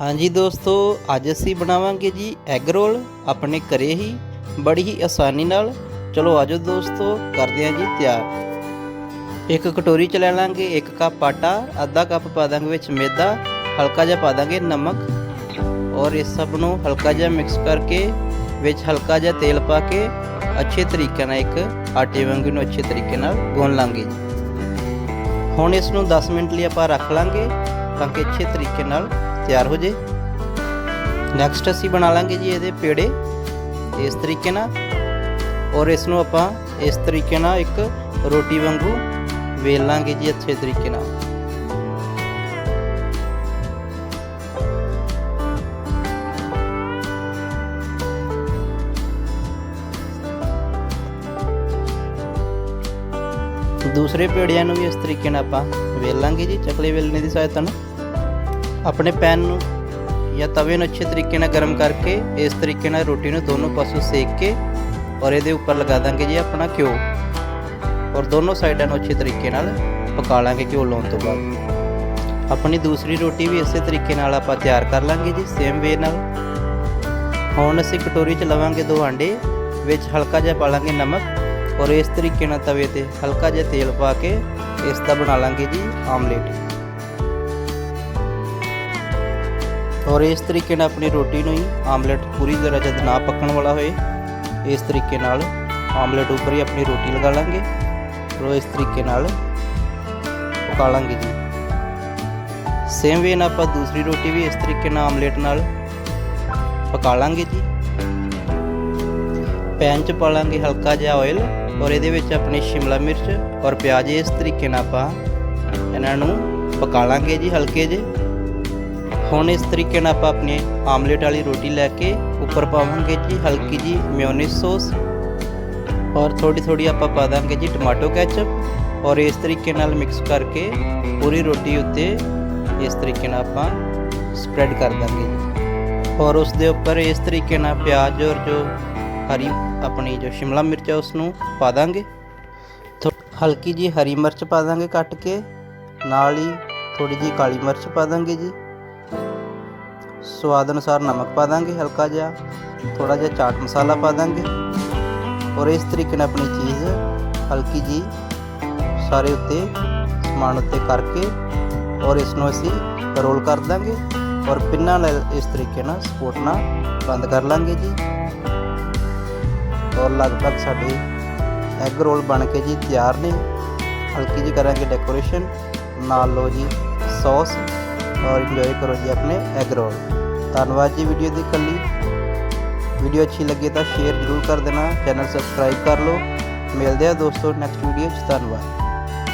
ਹਾਂਜੀ ਦੋਸਤੋ, ਅੱਜ ਅਸੀਂ ਬਣਾਵਾਂਗੇ ਜੀ ਐਗ ਰੋਲ ਆਪਣੇ ਘਰੇ ਹੀ, ਬੜੀ ਹੀ ਆਸਾਨੀ ਨਾਲ। ਚਲੋ ਆਜੋ ਦੋਸਤੋ, ਕਰਦੇ ਹਾਂ ਜੀ ਤਿਆਰ। ਇੱਕ ਕਟੋਰੀ ਚ ਲੈ ਲਾਂਗੇ ਇੱਕ ਕੱਪ ਆਟਾ, ਅੱਧਾ ਕੱਪ ਪਾ ਦਾਂਗੇ ਵਿੱਚ ਮੈਦਾ, ਹਲਕਾ ਜਿਹਾ ਪਾ ਦਾਂਗੇ ਨਮਕ। ਔਰ ਇਸ ਸਭ ਨੂੰ ਹਲਕਾ ਜਿਹਾ ਮਿਕਸ ਕਰਕੇ ਵਿੱਚ ਹਲਕਾ ਜਿਹਾ ਤੇਲ ਪਾ ਕੇ ਅੱਛੇ ਤਰੀਕੇ ਨਾਲ ਇੱਕ ਆਟੇ ਵਾਂਗੂ ਨੂੰ ਅੱਛੇ ਤਰੀਕੇ ਨਾਲ ਗੁੰਨ ਲਾਂਗੇ ਹੁਣ ਇਸ ਨੂੰ 10 ਮਿੰਟ ਲਈ ਆਪਾਂ ਰੱਖ ਲਾਂਗੇ ਤਾਂ ਕਿ ਅੱਛੇ ਤਰੀਕੇ ਨਾਲ ਤਿਆਰ ਹੋ ਜੇ। ਨੈਕਸਟ ਅਸੀਂ ਬਣਾ ਲਾਂਗੇ ਜੀ ਇਹਦੇ ਪੇੜੇ। ਇਸ ਤਰੀਕੇ ਨਾਲ। ਔਰ ਇਸ ਨੂੰ ਆਪਾਂ ਇਸ ਤਰੀਕੇ ਨਾਲ ਇੱਕ ਰੋਟੀ ਵਾਂਗੂ ਵੇਲ ਲਾਂਗੇ ਜੀ ਅੱਛੇ ਤਰੀਕੇ ਨਾਲ। ਦੂਸਰੇ ਪੇੜਿਆਂ ਨੂੰ ਵੀ ਇਸ ਤਰੀਕੇ ਨਾਲ ਆਪਾਂ ਵੇਲ ਲਾਂਗੇ ਜੀ। ਚਕਲੇ ਵੇਲਣੇ ਦੀ ਸਹਾਇਤਾ ਨਾਲ। ਆਪਣੇ ਪੈਨ ਨੂੰ ਜਾਂ ਤਵੇ ਨੂੰ ਅੱਛੇ ਤਰੀਕੇ ਨਾਲ ਗਰਮ ਕਰਕੇ, ਇਸ ਤਰੀਕੇ ਨਾਲ ਰੋਟੀ ਨੂੰ ਦੋਨੋਂ ਪਾਸੋਂ ਸੇਕ ਕੇ ਔਰ ਇਹਦੇ ਉੱਪਰ ਲਗਾ ਦਾਂਗੇ ਜੀ ਆਪਣਾ ਘਿਓ। ਔਰ ਦੋਨੋਂ ਸਾਈਡਾਂ ਨੂੰ ਅੱਛੇ ਤਰੀਕੇ ਨਾਲ ਪਕਾ ਲਾਂਗੇ ਘਿਓ ਲਾਉਣ ਤੋਂ ਬਾਅਦ। ਆਪਣੀ ਦੂਸਰੀ ਰੋਟੀ ਵੀ ਇਸੇ ਤਰੀਕੇ ਨਾਲ ਆਪਾਂ ਤਿਆਰ ਕਰ ਲਾਂਗੇ ਜੀ ਸੇਮ ਵੇ ਨਾਲ। ਹੁਣ ਅਸੀਂ ਕਟੋਰੀ 'ਚ ਲਵਾਂਗੇ ਦੋ ਆਂਡੇ, ਵਿੱਚ ਹਲਕਾ ਜਿਹਾ ਪਾ ਲਾਂਗੇ ਨਮਕ ਔਰ ਇਸ ਤਰੀਕੇ ਨਾਲ ਤਵੇ ਤੇ ਹਲਕਾ ਜਿਹਾ ਤੇਲ ਪਾ ਕੇ ਇਸ ਦਾ ਬਣਾ ਲਾਂਗੇ ਜੀ ਆਮਲੇਟ। ਔਰ ਇਸ ਤਰੀਕੇ ਨਾਲ ਆਪਣੀ ਰੋਟੀ ਨੂੰ ਹੀ ਆਮਲੇਟ ਪੂਰੀ ਤਰ੍ਹਾਂ ਜਦ ਨਾ ਪੱਕਣ ਵਾਲਾ ਹੋਏ, ਇਸ ਤਰੀਕੇ ਨਾਲ ਆਮਲੇਟ ਉੱਪਰ ਹੀ ਆਪਣੀ ਰੋਟੀ ਲਗਾ ਲਾਂਗੇ ਔਰ ਇਸ ਤਰੀਕੇ ਨਾਲ ਪਕਾ ਲਾਂਗੇ ਜੀ। ਸੇਮ ਵੇ ਨਾਲ ਆਪਾਂ ਦੂਸਰੀ ਰੋਟੀ ਵੀ ਇਸ ਤਰੀਕੇ ਨਾਲ ਆਮਲੇਟ ਨਾਲ ਪਕਾ ਲਾਂਗੇ ਜੀ। ਪੈਨ 'ਚ ਪਾ ਲਾਂਗੇ ਹਲਕਾ ਜਿਹਾ ਆਇਲ ਔਰ ਇਹਦੇ ਵਿੱਚ ਆਪਣੀ ਸ਼ਿਮਲਾ ਮਿਰਚ ਔਰ ਪਿਆਜ਼, ਇਸ ਤਰੀਕੇ ਨਾਲ ਆਪਾਂ ਇਹਨਾਂ ਨੂੰ ਪਕਾ ਲਾਂਗੇ ਜੀ ਹਲਕੇ ਜਿਹੇ। ਹੁਣ ਇਸ ਤਰੀਕੇ ਨਾਲ ਆਪਾਂ ਆਪਣੀ ਆਮਲੇਟ ਵਾਲੀ ਰੋਟੀ ਲੈ ਕੇ ਉੱਪਰ ਪਾਵਾਂਗੇ ਜੀ ਹਲਕੀ ਜੀ ਮਿਓਨੀਜ਼ ਸੌਸ ਔਰ ਥੋੜੀ ਥੋੜੀ ਆਪਾਂ ਪਾ ਦਾਂਗੇ ਜੀ ਟਮਾਟੋ ਕੈਚਪ ਔਰ ਇਸ ਤਰੀਕੇ ਨਾਲ ਮਿਕਸ ਕਰਕੇ ਪੂਰੀ ਰੋਟੀ ਉੱਤੇ ਇਸ ਤਰੀਕੇ ਨਾਲ ਆਪਾਂ ਸਪਰੈਡ ਕਰ ਦਾਂਗੇ ਜੀ। ਔਰ ਉਸ ਦੇ ਉੱਪਰ ਇਸ ਤਰੀਕੇ ਨਾਲ ਪਿਆਜ਼ ਔਰ ਜੋ ਹਰੀ, ਆਪਣੀ ਜੋ ਸ਼ਿਮਲਾ ਮਿਰਚ ਹੈ ਉਸ ਨੂੰ ਪਾ ਦਾਂਗੇ। ਥੋ- ਹਲਕੀ ਜੀ ਹਰੀ ਮਿਰਚ ਪਾ ਦਾਂਗੇ ਕੱਟ ਕੇ, ਨਾਲ ਹੀ ਥੋੜੀ ਜੀ ਕਾਲੀ ਮਿਰਚ ਪਾ ਦਾਂਗੇ ਜੀ। ਸਵਾਦ ਅਨੁਸਾਰ ਨਮਕ ਪਾ ਦਾਂਗੇ ਹਲਕਾ ਜਿਹਾ ਥੋੜਾ ਜਿਹਾ ਚਾਟ ਮਸਾਲਾ ਪਾ ਦਾਂਗੇ ਔਰ ਇਸ ਤਰੀਕੇ ਨਾਲ ਆਪਣੀ ਚੀਜ਼ ਹਲਕੀ ਜੀ ਸਾਰੇ ਉੱਤੇ, ਸਮਾਨ ਉੱਤੇ ਕਰਕੇ ਔਰ ਇਸ ਨੂੰ ਅਸੀਂ ਰੋਲ ਕਰ ਦਾਂਗੇ ਔਰ ਪਿੰਨਾਂ ਨਾਲ ਇਸ ਤਰੀਕੇ ਨਾਲ ਸਪੋਰਟ ਨਾਲ ਬੰਦ ਕਰ ਲਾਂਗੇ ਜੀ। ਔਰ ਲਗਭਗ ਸਾਡੇ ਐਗ ਰੋਲ ਬਣ ਕੇ ਜੀ ਤਿਆਰ ਨੇ। ਹਲਕੀ ਜੀ ਕਰਾਂਗੇ ਡੈਕੋਰੇਸ਼ਨ ਨਾਲ ਲਓ ਜੀ ਸੌਸ ਔਰ ਇੰਜੋਏ ਕਰੋ ਜੀ ਆਪਣੇ ਐਗ ਰੋਲ ਧੰਨਵਾਦ ਜੀ ਵੀਡੀਓ ਦੇਖਣ ਲਈ। ਵੀਡੀਓ ਅੱਛੀ ਲੱਗੇ ਤਾਂ ਸ਼ੇਅਰ ਜ਼ਰੂਰ ਕਰ ਦੇਣਾ। ਚੈਨਲ ਸਬਸਕ੍ਰਾਈਬ ਕਰ ਲਓ। ਮਿਲਦੇ ਆ ਦੋਸਤੋ ਨੈਕਸਟ ਵੀਡੀਓ 'ਚ। ਧੰਨਵਾਦ।